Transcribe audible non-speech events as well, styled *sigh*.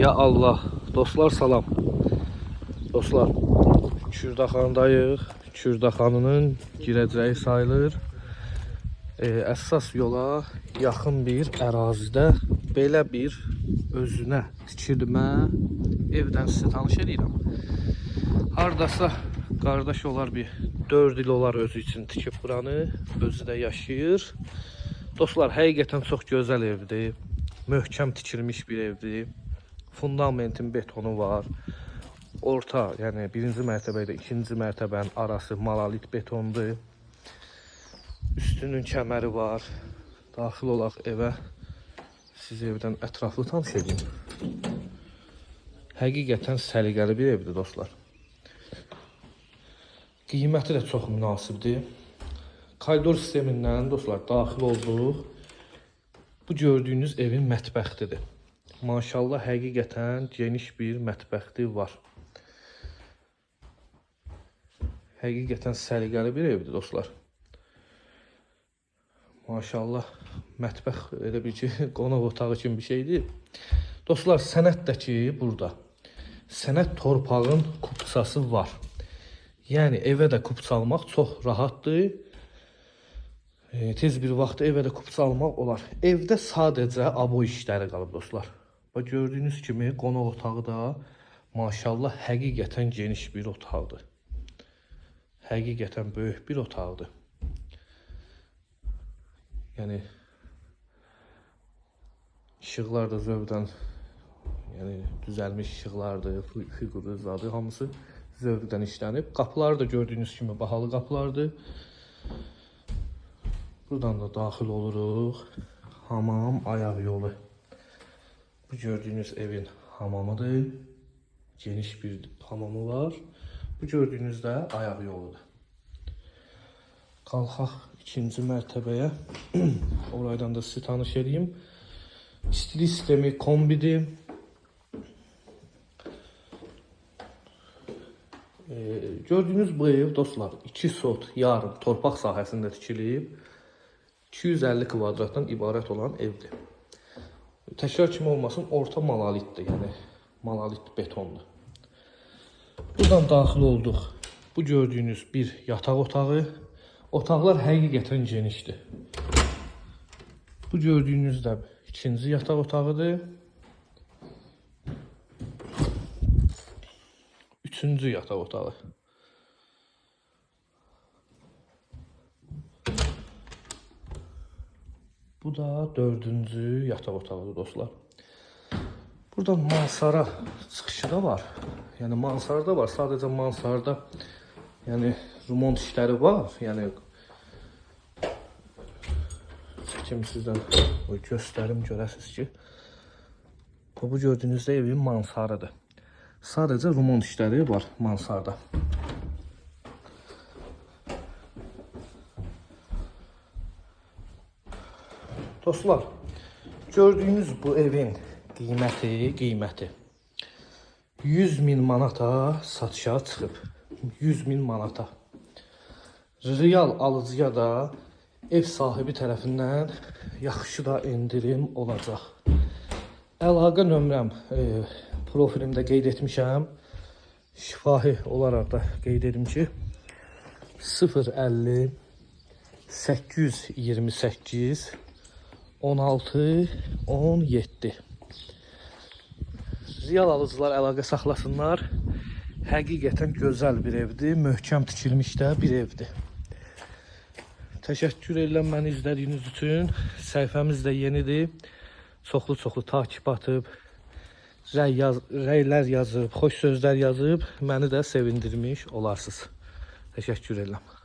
Ya Allah, dostlar salam. Dostlar, Kürdaxandayıq. Kürdaxanının girəcəyi sayılır. E, əsas yola yaxın bir ərazidə belə bir özünə tikilmə evdən sizə tanış edirəm. Hardasa qardaş olar bir 4 il olar özü üçün tikib buranı, özü də yaşayır. Dostlar, həqiqətən çox gözəl evdir. Möhkəm tikilmiş bir evdir. Fundamentin betonu var. Orta, yəni birinci mərtəbə ilə ikinci mərtəbənin arası malalit betondur. Üstünün kəməri var. Daxil olaq evə. Siz evdən ətraflı tanış edeyim. Həqiqətən səliqəli bir evdir dostlar. Qiyməti də çox münasibdir. Koridor sistemindən dostlar daxil olduq. Bu gördüyünüz evin mətbəxidir. Maşallah həqiqətən geniş bir mətbəxi var. Həqiqətən səliqəli bir evdir dostlar. Maşallah mətbəx elə bir ki *laughs* qonaq otağı kimi bir şeydir. Dostlar sənət də ki burada. Sənət torpağın kupçası var. Yəni evə də kupça almaq çox rahatdır. E, tez bir vaxtda evə də kupça almaq olar. Evdə sadəcə abo işləri qalıb dostlar. Və gördüyünüz kimi qonaq otağı da maşallah həqiqətən geniş bir otaqdır. Həqiqətən böyük bir otaqdır. Yəni işıqlar da zövqdən yəni düzəlmiş işıqlardır, fi- fiqurlu zadı hamısı zövqdən işlənib. Qapılar da gördüyünüz kimi bahalı qapılardır. Buradan da daxil oluruq. Hamam ayaq yolu. Bu gördüyünüz evin hamamıdır. Geniş bir hamamı var. Bu gördüyünüz də ayaq yoludur. Qalxaq ikinci mərtəbəyə. *clears throat* Oraydan da sizi tanış edeyim. Stil sistemi kombidir. Ee, gördüyünüz bu ev dostlar 2 sot yarım torpaq sahəsində tikilib 250 kvadratdan ibarət olan evdir. Təkrar kimi olmasın orta malalitdir, yəni malalit betondur. Buradan daxil olduq. Bu gördüyünüz bir yataq otağı. Otaqlar həqiqətən genişdir. Bu gördüyünüz də ikinci yataq otağıdır. Üçüncü yataq otağı. Bu da dördüncü yataq otağıdır dostlar. Buradan mansara çıxışı da var. Yəni mansarda var. Sadəcə mansarda yəni remont işləri var. Yəni çəkim sizdən o göstərim görəsiz ki bu, də evin mansarıdır. Sadəcə remont işləri var mansarda. Dostlar, gördüyünüz bu evin qiyməti, qiyməti 100 min manata satışa çıxıb. 100 min manata. Real alıcıya da ev sahibi tərəfindən yaxşı da endirim olacaq. Əlaqə nömrəm e, profilimdə qeyd etmişəm. Şifahi olaraq da qeyd edim ki 050 828 16 17 Real alıcılar əlaqə saxlasınlar. Həqiqətən gözəl bir evdir, möhkəm tikilmiş də bir evdir. Təşəkkür edirəm məni izlədiyiniz üçün. Səhifəmiz də yenidir. Çoxlu-çoxlu takip atıb, rəy yaz, rəylər yazıb, xoş sözlər yazıb məni də sevindirmiş olarsınız. Təşəkkür edirəm.